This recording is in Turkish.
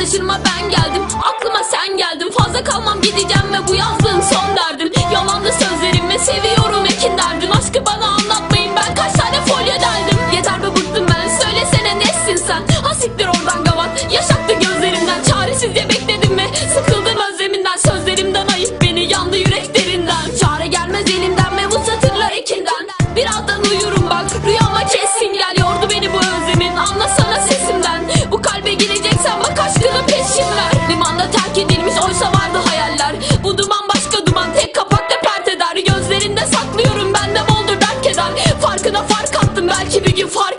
Şaşırma ben geldim. Aklıma sen geldin. Fazla kalmam gideceğim ve bu yazdığın son derdim. Yalandı sözlerim ve seviyorum ekin derdin Aşkı bana anlatmayın. Ben kaç tane folyo deldim. Yeter be bıktım ben. Söylesene nesin sen? Ha siktir oradan you for